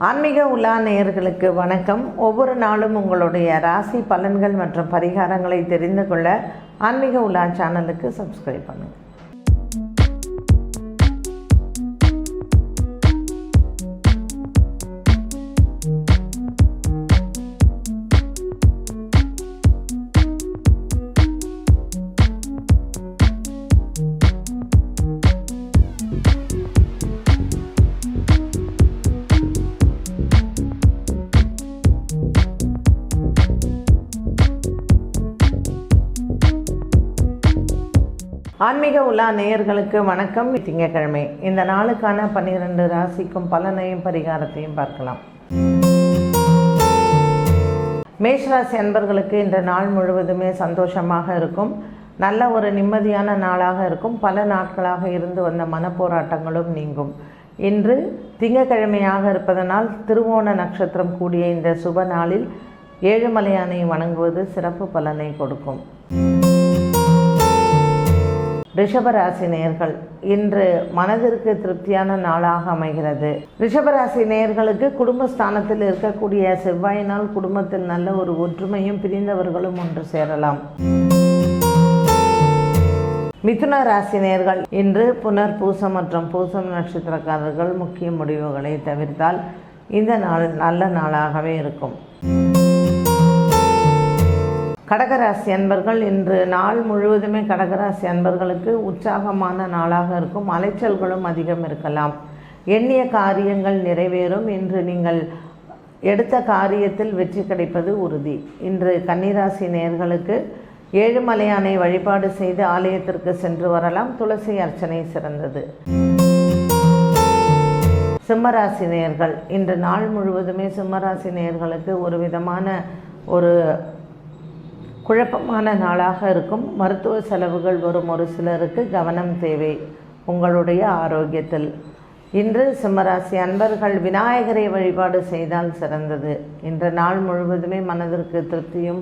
ஆன்மீக உலா நேயர்களுக்கு வணக்கம். ஒவ்வொரு நாளும் உங்களுடைய ராசி பலன்கள் மற்றும் பரிகாரங்களை தெரிந்து கொள்ள ஆன்மீக உலா சேனலுக்கு சப்ஸ்கிரைப் பண்ணுங்கள் ஆன்மீக உலா நேயர்களுக்கு வணக்கம். திங்கக்கிழமை இந்த நாளுக்கான பன்னிரண்டு ராசிக்கும் பலனையும் பரிகாரத்தையும் பார்க்கலாம். மேஷராசி அன்பர்களுக்கு இந்த நாள் முழுவதுமே சந்தோஷமாக இருக்கும். நல்ல ஒரு நிம்மதியான நாளாக இருக்கும். பல நாட்களாக இருந்து வந்த மனப்போராட்டங்களும் நீங்கும். இன்று திங்கக்கிழமையாக இருப்பதனால் திருவோண நட்சத்திரம் கூடிய இந்த சுப நாளில் ஏழுமலையானை வணங்குவது சிறப்பு பலனை கொடுக்கும். ரிஷபராசி நேர்கள் இன்று மனதிற்கு திருப்தியான நாளாக அமைகிறது. ரிஷபராசி நேர்களுக்கு குடும்பஸ்தானத்தில் இருக்கக்கூடிய செவ்வாயினால் குடும்பத்தில் நல்ல ஒரு ஒற்றுமையும் பிரிந்தவர்களும் ஒன்று சேரலாம். மிதுன ராசி நேர்கள் இன்று புனர் பூசம் மற்றும் பூசம் நட்சத்திரக்காரர்கள் முக்கிய முடிவுகளை தவிர்த்தால் இந்த நாள் நல்ல நாளாகவே இருக்கும். கடகராசி அன்பர்கள் இன்று நாள் முழுவதுமே கடகராசி அன்பர்களுக்கு உற்சாகமான நாளாக இருக்கும். அலைச்சல்களும் அதிகம் இருக்கலாம். எண்ணிய காரியங்கள் நிறைவேறும். இன்று நீங்கள் எடுத்த காரியத்தில் வெற்றி கிடைப்பது உறுதி. இன்று கன்னிராசி நேர்களுக்கு ஏழுமலையானை வழிபாடு செய்து ஆலயத்திற்கு சென்று வரலாம். துளசி அர்ச்சனை சிறந்தது. சிம்மராசி நேயர்கள் இன்று நாள் முழுவதுமே சிம்மராசி நேயர்களுக்கு ஒரு விதமான ஒரு குழப்பமான நாளாக இருக்கும். மருத்துவ செலவுகள் வரும் ஒரு சிலருக்கு கவனம் தேவை. உங்களுடைய ஆரோக்கியத்தில். இன்று சிம்மராசி அன்பர்கள் விநாயகரை வழிபாடு செய்தால் சிறந்தது. இன்று நாள் முழுவதுமே மனதிற்கு திருப்தியும்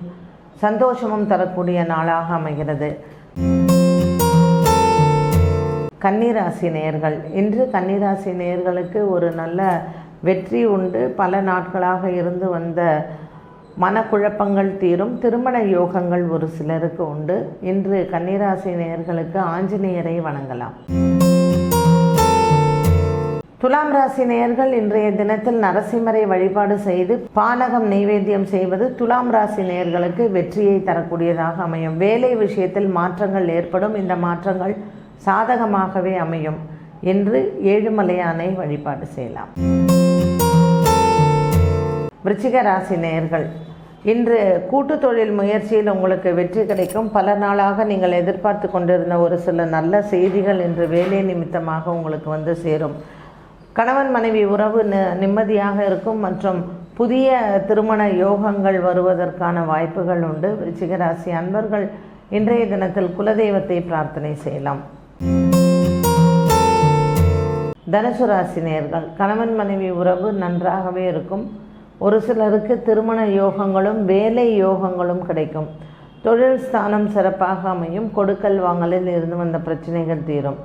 சந்தோஷமும் தரக்கூடிய நாளாக அமைகிறது. கன்னிராசி நேயர்கள். இன்று கன்னிராசி நேயர்களுக்கு ஒரு நல்ல வெற்றி உண்டு. பல நாட்களாக இருந்து வந்த மனக்குழப்பங்கள் தீரும். திருமண யோகங்கள் ஒரு சிலருக்கு உண்டு. இன்று கன்னிராசி நேயர்களுக்கு ஆஞ்சநேயரை வணங்கலாம். துலாம் ராசி நேயர்கள் இன்றைய தினத்தில் நரசிம்மரை வழிபாடு செய்து பானகம் நெய்வேத்தியம் செய்வது துலாம் ராசி நேயர்களுக்கு வெற்றியை தரக்கூடியதாக அமையும். வேலை விஷயத்தில் மாற்றங்கள் ஏற்படும். இந்த மாற்றங்கள் சாதகமாகவே அமையும். என்று ஏழுமலையானை வழிபாடு செய்யலாம். விருச்சிக ராசி நேயர்கள் இன்று கூட்டு தொழில் முயற்சியில் உங்களுக்கு வெற்றி கிடைக்கும். பல நாளாக நீங்கள் எதிர்பார்த்து கொண்டிருந்த ஒரு சில நல்ல செய்திகள் இன்று வேலை நிமித்தமாக உங்களுக்கு வந்து சேரும். கணவன் மனைவி உறவு நிம்மதியாக இருக்கும் மற்றும் புதிய திருமண யோகங்கள் வருவதற்கான வாய்ப்புகள் உண்டு. விருச்சிக ராசி அன்பர்கள் இன்றைய தினத்தில் குலதெய்வத்தை பிரார்த்தனை செய்யலாம். தனுசு ராசி நேர்கள் கணவன் மனைவி உறவு நன்றாகவே இருக்கும். ஒரு சிலருக்கு திருமண யோகங்களும் வேலை யோகங்களும் கிடைக்கும். தொழில் ஸ்தானம் சிறப்பாக அமையும். கொடுக்கல் வாங்கலில் இருந்து வந்த பிரச்சனைகள் தீரும்.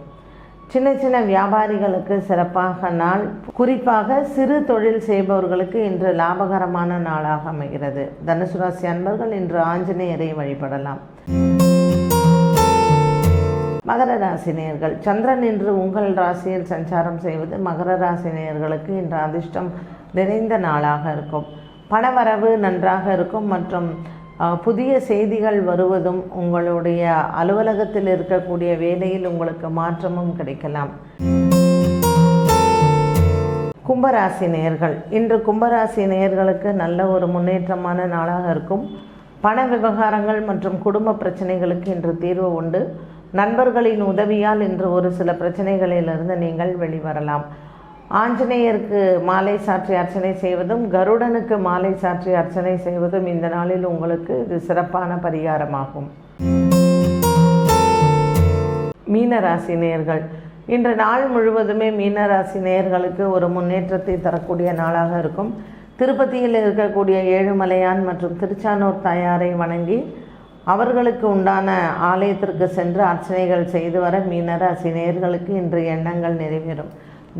சின்ன சின்ன வியாபாரிகளுக்கு சிறப்பாக நாள் குறிப்பாக சிறு தொழில் செய்பவர்களுக்கு இன்று லாபகரமான நாளாக அமைகிறது. தனுசு ராசி அன்பர்கள் இன்று ஆஞ்சநேயரை வழிபடலாம். மகர ராசி நேயர்கள் சந்திரன் இன்று உங்கள் ராசியில் சஞ்சாரம் செய்வது மகர ராசி நேயர்களுக்கு இன்று அதிர்ஷ்டம் நிறைந்த நாளாக இருக்கும். பணவரவு நன்றாக இருக்கும் மற்றும் புதிய செய்திகள் வருவதும் உங்களுடைய அலுவலகத்தில் இருக்கக்கூடிய வேலையில் உங்களுக்கு மாற்றமும் கிடைக்கலாம். கும்பராசி நேர்கள் இன்று கும்பராசி நேர்களுக்கு நல்ல ஒரு முன்னேற்றமான நாளாக இருக்கும். பண விவகாரங்கள் மற்றும் குடும்ப பிரச்சனைகளுக்கு இன்று தீர்வு உண்டு. நண்பர்களின் உதவியால் இன்று ஒரு சில பிரச்சனைகளிலிருந்து நீங்கள் வெளிவரலாம். ஆஞ்சநேயருக்கு மாலை சாற்றி அர்ச்சனை செய்வதும் கருடனுக்கு மாலை சாற்றி அர்ச்சனை செய்வதும் இந்த நாளில் உங்களுக்கு இது சிறப்பான பரிகாரமாகும். மீனராசி நேயர்கள் இன்று நாள் முழுவதுமே மீனராசி நேயர்களுக்கு ஒரு முன்னேற்றத்தை தரக்கூடிய நாளாக இருக்கும். திருப்பதியில் இருக்கக்கூடிய ஏழுமலையான் மற்றும் திருச்சானூர் தாயாரை வணங்கி அவர்களுக்கு உண்டான ஆலயத்திற்கு சென்று அர்ச்சனைகள் செய்து வர மீனராசி நேயர்களுக்கு இன்று எண்ணங்கள் நிறைவேறும்.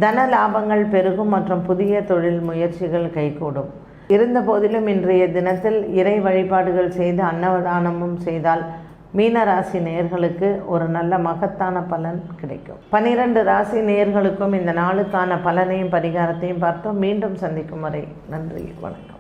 தன லாபங்கள் பெருகும் மற்றும் புதிய தொழில் முயற்சிகள் கைகூடும். இருந்த போதிலும் இன்றைய தினத்தில் இறை வழிபாடுகள் செய்து அன்னதானமும் செய்தால் மீன ராசி நேர்களுக்கு ஒரு நல்ல மகத்தான பலன் கிடைக்கும். பனிரெண்டு ராசி நேர்களுக்கும் இந்த நாளுக்கான பலனையும் பரிகாரத்தையும் பார்த்தோம். மீண்டும் சந்திக்கும் வரை நன்றி வணக்கம்.